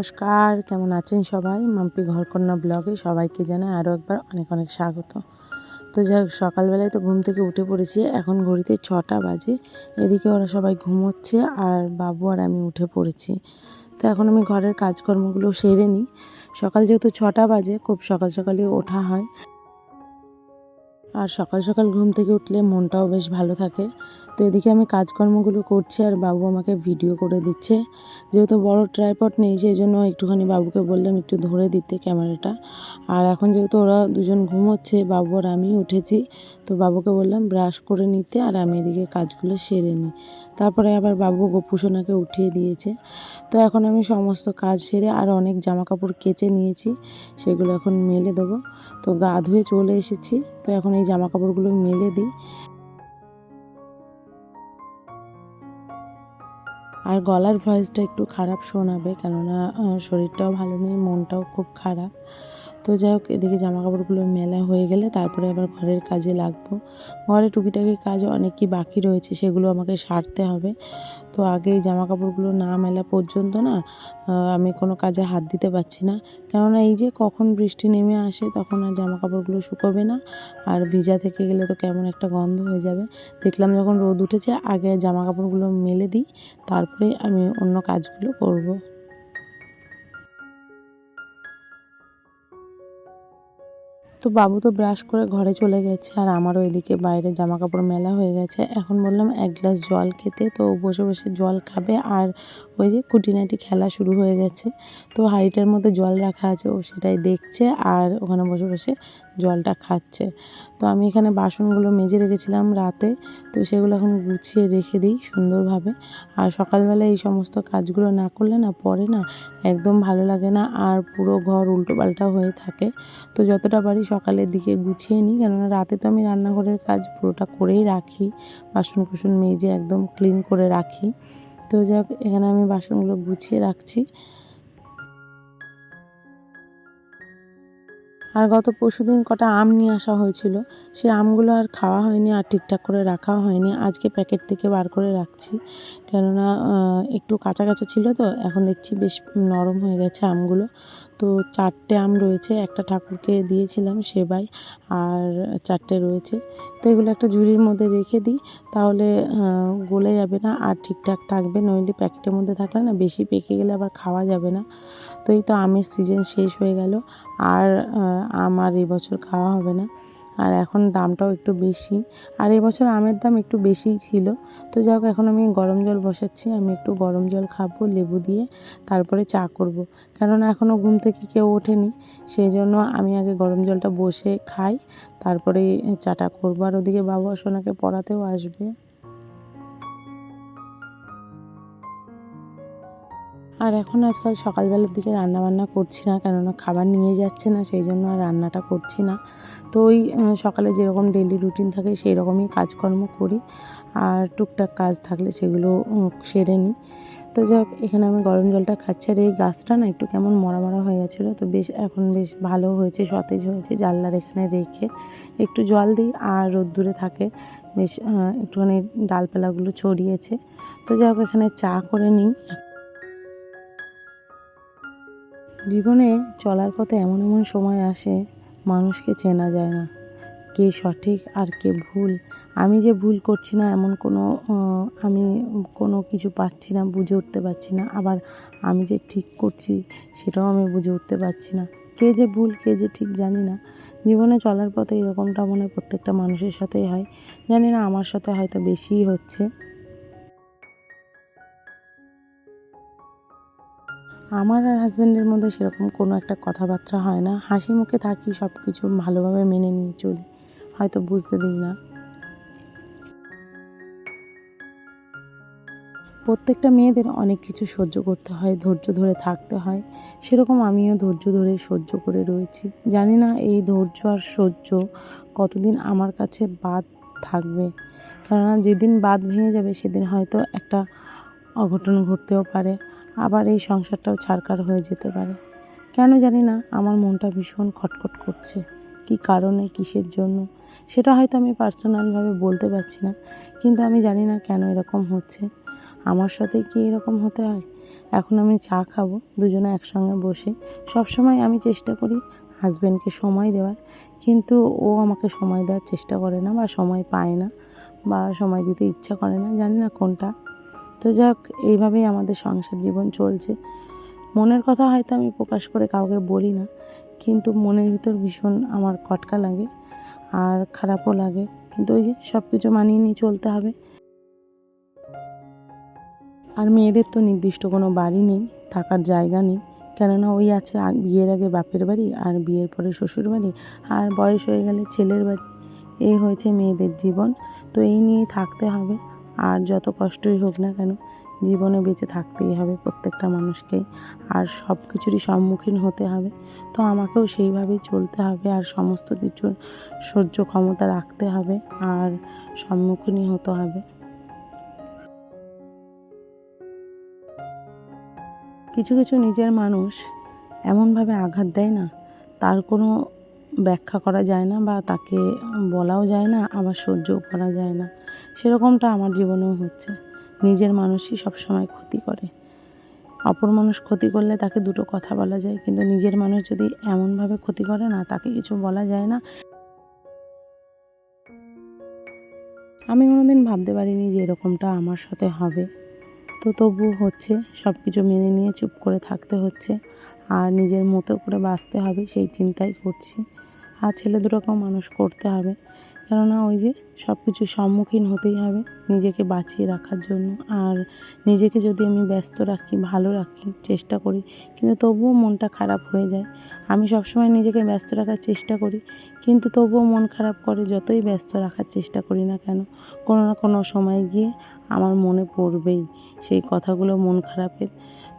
নমস্কার, কেমন আছেন সবাই? মাম্পি ঘরকন্যা ব্লগে সবাইকে জানাই আরও একবার অনেক অনেক স্বাগত। তো যাই সকালবেলায় তো ঘুম থেকে উঠে পড়েছি, এখন ঘড়িতে ছটা বাজে, এদিকে ওরা সবাই ঘুমোচ্ছে আর বাবু আর আমি উঠে পড়েছি। তো এখন আমি ঘরের কাজকর্মগুলো সেরে নিই। সকাল যেহেতু ছটা বাজে, খুব সকাল সকালই ওঠা হয়। আর সকাল সকাল ঘুম থেকে উঠলে মনটাও বেশ ভালো থাকে। তো এদিকে আমি কাজকর্মগুলো করছি আর বাবু আমাকে ভিডিও করে দিচ্ছে। যেহেতু বড় ট্রাইপড নেই, সেই জন্য একটুখানি বাবুকে বললাম একটু ধরে দিতে ক্যামেরাটা আর এখন যেহেতু ওরা দুজন ঘুমোচ্ছে, বাবু আর আমি উঠেছি, তো বাবুকে বললাম ব্রাশ করে নিতে আর আমি এদিকে কাজগুলো সেরে নিই। তারপরে আবার বাবু গোপুসোনাকে উঠিয়ে দিয়েছে। তো এখন আমি সমস্ত কাজ সেরে আর অনেক জামা কাপড় কেচে নিয়েছি, সেগুলো এখন মেলে দেবো। তো গা ধুয়ে চলে এসেছি, তো এখন এই জামা কাপড়গুলো মেলে দিই। আর গলার ভয়েসটা একটু খারাপ শোনাবে কেননা শরীরটাও ভালো নেই মনটাও খুব খারাপ। তো যাই হোক, এদিকে জামা কাপড়গুলো মেলা হয়ে গেলে তারপরে আবার ঘরের কাজে লাগবো। ঘরে টুকিটাকি কাজ অনেক কি বাকি রয়েছে সেগুলো আমাকে সারতে হবে। তো আগে জামা কাপড়গুলো না মেলা পর্যন্ত না আমি কোনো কাজে হাত দিতে পারছি না। কেননা এই যে কখন বৃষ্টি নেমে আসে তখন আর জামা কাপড়গুলো শুকোবে না। আর ভিজা থেকে গেলে তো কেমন একটা গন্ধ হয়ে যাবে। দেখলাম যখন রোদ উঠেছে, আগে জামা কাপড়গুলো মেলে দিই, তারপরে আমি অন্য কাজগুলো করব। তো বাবু তো ব্রাশ করে ঘরে চলে গেছে আর আমারও এদিকে বাইরে জামা কাপড় মেলা হয়ে গেছে। এখন বললাম এক গ্লাস জল খেতে। তো বসে বসে জল খাবে আর ওই যে কুটিনাটি খেলা শুরু হয়ে গেছে। তো হাঁড়িটার মধ্যে জল রাখা আছে, ও সেটাই দেখছে আর ওখানে বসে বসে জলটা খাচ্ছে। তো আমি এখানে বাসনগুলো মেজে রেখেছিলাম রাতে। তো সেগুলো এখন গুছিয়ে রেখে দিই সুন্দরভাবে। আর সকালবেলা এই সমস্ত কাজগুলো না করলে না, পরে না একদম ভালো লাগে না। আর পুরো ঘর উল্টোপাল্টা হয়ে থাকে। তো যতটা পারি সকালের দিকে গুছিয়ে নিই। কেননা রাতে তো আমি রান্নাঘরের কাজ পুরোটা করেই রাখি। বাসন কুসন মেজে একদম ক্লিন করে রাখি। তো যাক, এখানে আমি বাসনগুলো গুছিয়ে রাখছি। আর গত পরশু দিন কটা আম নিয়ে আসা হয়েছিল, সে আমগুলো আর খাওয়া হয়নি আর ঠিকঠাক করে রাখাও হয়নি। আজকে প্যাকেট থেকে বার করে রাখছি। কেননা একটু কাঁচা কাঁচা ছিল তো, এখন দেখছি বেশ নরম হয়ে গেছে আমগুলো। তো চারটে আম রয়েছে, একটা ঠাকুরকে দিয়েছিলাম সেবাই, আর চারটে রয়েছে। তো এগুলো একটা ঝুড়ির মধ্যে রেখে দিই, তাহলে গলে যাবে না আর ঠিকঠাক থাকবে। নইলে প্যাকেটের মধ্যে থাকলে না বেশি পেকে গেলে আবার খাওয়া যাবে না। তো এই তো আমের সিজন শেষ হয়ে গেল, আর আম আর এবছর খাওয়া হবে না। আর এখন দামটাও একটু বেশি। আর এবছর আমের দাম একটু বেশিই ছিল। তো যাই হোক, এখন আমি গরম জল বসাচ্ছি। আমি একটু গরম জল খাব, লেবু দিয়ে, তারপরে চা করব। কেননা এখনও ঘুম থেকে কেউ ওঠেনি। সেই জন্য আমি আগে গরম জলটা বসে খাই, তারপরে চাটা করব। আর ওদিকে বাবা সোনাকে পড়াতেও আসবে। আর এখন আজকাল সকালবেলার দিকে রান্না বান্না করছি না, কেননা খাবার নিয়ে যাচ্ছে না, সেই জন্য আর রান্নাটা করছি না। তো ওই সকালে যেরকম ডেলি রুটিন থাকে সেই রকমই কাজকর্ম করি, আর টুকটাক কাজ থাকলে সেগুলো সেরে নিই। তো যাই হোক এখানে আমি গরম জলটা খাচ্ছি, আর এই গাছটা না একটু কেমন মরা মরা হয়ে গেছিল, তো বেশ, এখন বেশ ভালো হয়েছে, সতেজ হয়েছে, জানলার এখানে রেখে একটু জল দিই, আর রোদ্দুরে থাকে, বেশ একটুখানি ডালপালাগুলো ছড়িয়েছে। তো যাই হোক এখানে চা করে নিই। জীবনে চলার পথে এমন এমন সময় আসে, মানুষকে চেনা যায় না। কে সঠিক আর কে ভুল? আমি যে ভুল করছি না, এমন কোনো আমি কোনো কিছু পাচ্ছি না, বুঝে উঠতে পারছি না। আবার আমি যে ঠিক করছি, সেটাও আমি বুঝে উঠতে পারছি না। কে যে ভুল, কে যে ঠিক জানি না। জীবনে চলার পথে এরকমটা মনে প্রত্যেকটা মানুষের সাথেই হয়। জানি না, আমার সাথে হয়তো বেশিই হচ্ছে। আমার আর হাজব্যান্ডের মধ্যে সেরকম কোনো একটা কথাবার্তা হয় না। হাসি মুখে থাকি সব কিছু ভালোভাবে মেনে নিয়ে চলি। হয়তো বুঝতে দিই না। প্রত্যেকটা মেয়েদের অনেক কিছু সহ্য করতে হয়, ধৈর্য ধরে থাকতে হয়। সেরকম আমিও ধৈর্য ধরে সহ্য করে রয়েছি। জানি না এই ধৈর্য আর সহ্য কতদিন আমার কাছে বাদ থাকবে। কেননা যেদিন বাদ ভেঙে যাবে, সেদিন হয়তো একটা অঘটন ঘটতেও পারে। আবার এই সংসারটাও ছাড়কার হয়ে যেতে পারে। কেন জানি না, আমার মনটা ভীষণ খটখট করছে। কী কারণে, কিসের জন্য? সেটা হয়তো আমি পার্সোনালভাবে বলতে পারছি না, কিন্তু আমি জানি না কেন এরকম হচ্ছে। আমার সাথে কি এরকম হতে হয়? এখন আমি চা খাব, দুজনে একসঙ্গে বসে। সব সময় আমি চেষ্টা করি হাজব্যান্ডকে সময় দেওয়ার, কিন্তু ও আমাকে সময় দেওয়ার চেষ্টা করে না বা সময় পায় না বা সময় দিতে ইচ্ছা করে না। জানি না কোনটা। তো যাক, এইভাবেই আমাদের সংসার জীবন চলছে। মনের কথা হয়তো আমি প্রকাশ করে কাউকে বলি না, কিন্তু মনের ভিতর ভীষণ আমার কটকা লাগে আর খারাপও লাগে। কিন্তু ওই যে সব কিছু মানিয়ে নিয়ে চলতে হবে। আর মেয়েদের তো নির্দিষ্ট কোনো বাড়ি নেই, থাকার জায়গা নেই। কেননা ওই আছে বিয়ের আগে বাপের বাড়ি আর বিয়ের পরে শ্বশুর বাড়ি আর বয়স হয়ে গেলে ছেলের বাড়ি। এই হয়েছে মেয়েদের জীবন। তো এই নিয়েই থাকতে হবে। আর যত কষ্টই হোক না কেন, জীবনে বেঁচে থাকতেই হবে প্রত্যেকটা মানুষকেই আর সব কিছুরই সম্মুখীন হতে হবে। তো আমাকেও সেইভাবেই চলতে হবে আর সমস্ত কিছুর সহ্য ক্ষমতা রাখতে হবে আর সম্মুখীনই হতে হবে। কিছু কিছু নিজের মানুষ এমনভাবে আঘাত দেয় না, তার কোনো ব্যাখ্যা করা যায় না বা তাকে বলাও যায় না, আবার সহ্যও করা যায় না। সেরকমটা আমার জীবনেও হচ্ছে। নিজের মানুষই সবসময় ক্ষতি করে। অপর মানুষ ক্ষতি করলে তাকে দুটো কথা বলা যায়, কিন্তু নিজের মানুষ যদি এমনভাবে ক্ষতি করে না, তাকে কিছু বলা যায় না। আমি কোনোদিন ভাবতে পারিনি যে এরকমটা আমার সাথে হবে। তো তবু হচ্ছে সব কিছু মেনে নিয়ে চুপ করে থাকতে হচ্ছে। আর নিজের মতো করে বাঁচতে হবে, সেই চিন্তাই করছি। আর ছেলে দুটোকেও মানুষ করতে হবে। কেননা ওই যে সব কিছু সম্মুখীন হতেই হবে নিজেকে বাঁচিয়ে রাখার জন্য। আর নিজেকে যদি আমি ব্যস্ত রাখি, ভালো রাখি, চেষ্টা করি, কিন্তু তবুও মনটা খারাপ হয়ে যায়। আমি সবসময় নিজেকে ব্যস্ত রাখার চেষ্টা করি, কিন্তু তবুও মন খারাপ করে যতই ব্যস্ত রাখার চেষ্টা করি না কেন, কোনো না কোনো সময় গিয়ে আমার মনে পড়বেই সেই কথাগুলো মন খারাপের।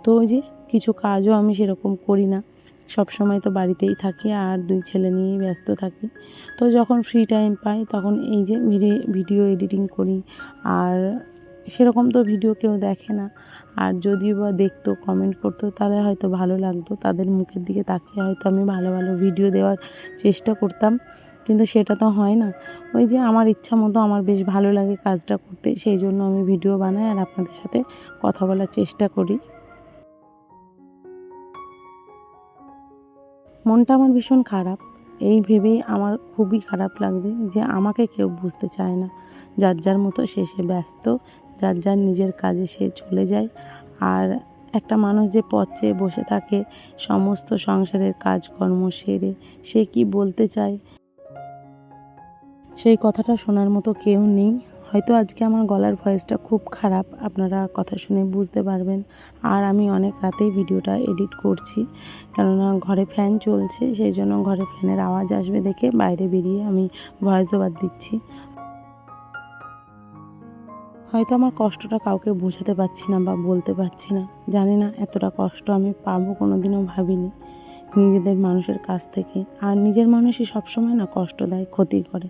তো ওই যে কিছু কাজও আমি সেরকম করি না। সব সময় তো বাড়িতেই থাকি আর দুই ছেলে নিয়েই ব্যস্ত থাকি। তো যখন ফ্রি টাইম পাই তখন এই যে ভিডি- ভিডিও এডিটিং করি আর সেরকম তো ভিডিও কেউ দেখে না। আর যদিও বা দেখতো কমেন্ট করতো, তাহলে হয়তো ভালো লাগতো। তাদের মুখের দিকে তাকিয়ে হয়তো আমি ভালো ভালো ভিডিও দেওয়ার চেষ্টা করতাম, কিন্তু সেটা তো হয় না। ওই যে আমার ইচ্ছা মতো আমার বেশ ভালো লাগে কাজটা করতে, সেই জন্য আমি ভিডিও বানাই আর আপনাদের সাথে কথা বলার চেষ্টা করি। মনটা আমার ভীষণ খারাপ। এই ভেবেই আমার খুবই খারাপ লাগছে যে আমাকে কেউ বুঝতে চায় না। যার যার মতো সে সে ব্যস্ত, যার যার নিজের কাজে সে চলে যায়। আর একটা মানুষ যে পথ বসে থাকে, সমস্ত সংসারের কাজকর্ম সেরে সে কি বলতে চায়? সেই কথাটা শোনার মতো কেউ নেই। হয়তো আজকে আমার গলার ভয়েসটা খুব খারাপ, আপনারা কথা শুনে বুঝতে পারবেন। আর আমি অনেক রাতেই ভিডিওটা এডিট করছি, কেননা ঘরে ফ্যান চলছে, সেই জন্য ঘরে ফ্যানের আওয়াজ আসবে দেখে বাইরে বেরিয়ে আমি ভয়েস ওভার দিচ্ছি। হয়তো আমার কষ্টটা কাউকে বোঝাতে পারছি না বা বলতে পারছি না, জানি না এতটা কষ্ট আমি পাবো কোনো দিনও ভাবিনি। নিজেদের মানুষের কাছ থেকে, আর নিজের মানুষই সবসময় না কষ্ট দেয়, ক্ষতি করে।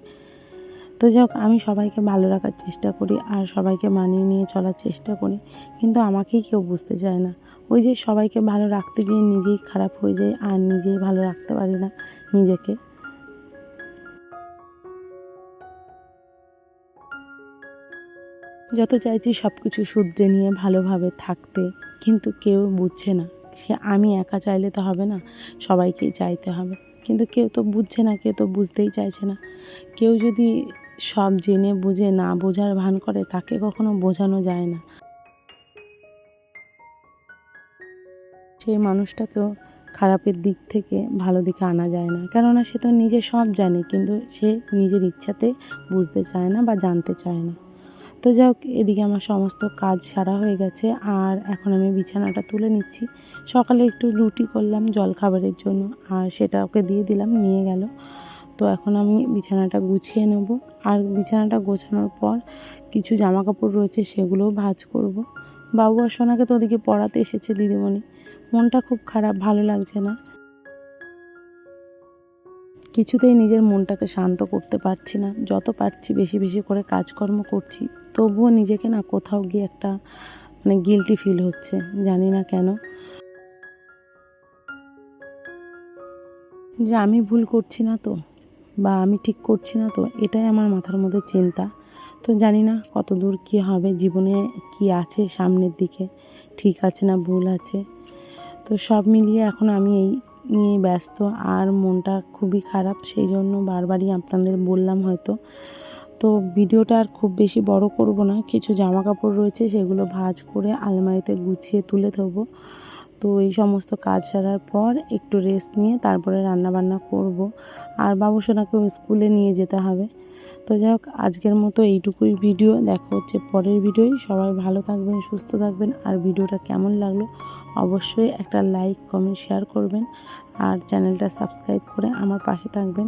তো যাক আমি সবাইকে ভালো রাখার চেষ্টা করি আর সবাইকে মানিয়ে নিয়ে চলার চেষ্টা করি। কিন্তু আমাকেই কেউ বুঝতে চায় না। ওই যে সবাইকে ভালো রাখতে গিয়ে নিজেই খারাপ হয়ে যায় আর নিজেই ভালো রাখতে পারি না নিজেকে। যত চাইছি সব কিছু শুধরে নিয়ে ভালোভাবে থাকতে, কিন্তু কেউ বুঝছে না। সে আমি একা চাইলে তো হবে না, সবাইকেই চাইতে হবে। কিন্তু কেউ তো বুঝছে না, কেউ তো বুঝতেই চাইছে না। কেউ যদি সব জেনে বুঝে না বোঝার ভান করে, তাকে কখনো বোঝানো যায় না। সেই মানুষটাকেও খারাপের দিক থেকে ভালো দিকে আনা যায় না। কেননা সে তো নিজে সব জানে, কিন্তু সে নিজের ইচ্ছাতে বুঝতে চায় না বা জানতে চায় না। তো যাই হোক, এদিকে আমার সমস্ত কাজ সারা হয়ে গেছে, আর এখন আমি বিছানাটা তুলে নিচ্ছি। সকালে একটু রুটি করলাম জল খাবারের জন্য, আর সেটা ওকে দিয়ে দিলাম, নিয়ে গেল। তো এখন আমি বিছানাটা গুছিয়ে নেব। আর বিছানাটা গোছানোর পর কিছু জামা কাপড় রয়েছে সেগুলোও ভাজ করব। বাবু আর সোনাকে তো ওদিকে পড়াতে এসেছে দিদিমণি। মনটা খুব খারাপ, ভালো লাগছে না। কিছুতেই নিজের মনটাকে শান্ত করতে পারছি না। যত পারছি বেশি বেশি করে কাজকর্ম করছি। তবুও নিজেকে না কোথাও গিয়ে একটা মানে গিলটি ফিল হচ্ছে, জানি না কেন। যে আমি ভুল করছি না তো? বা আমি ঠিক করছি না, তো এটাই আমার মাথার মধ্যে চিন্তা। তো জানি না কত দূর কী হবে, জীবনে কি আছে সামনের দিকে, ঠিক আছে না ভুল আছে। তো সব মিলিয়ে এখন আমি এই নিয়ে ব্যস্ত, আর মনটা খুবই খারাপ, সেই জন্য বারবারই আপনাদের বললাম হয়তো। তো ভিডিওটা আর খুব বেশি বড় করব না, কিছু জামা কাপড় রয়েছে সেগুলো ভাজ করে আলমারিতে গুছিয়ে তুলে দেবো তো এই সমস্ত কাজ সারার পর একটু রেস্ট নিয়ে তারপরে রান্না বান্না করব। আর বাবু সোনাকেও স্কুলে নিয়ে যেতে হবে। তো যাই হোক, আজকের মতো এইটুকুই ভিডিও দেখা হচ্ছে পরের ভিডিওই সবাই ভালো থাকবেন, সুস্থ থাকবেন। আর ভিডিওটা কেমন লাগল অবশ্যই একটা লাইক কমেন্ট শেয়ার করবেন। আর চ্যানেলটা সাবস্ক্রাইব করে আমার পাশে থাকবেন।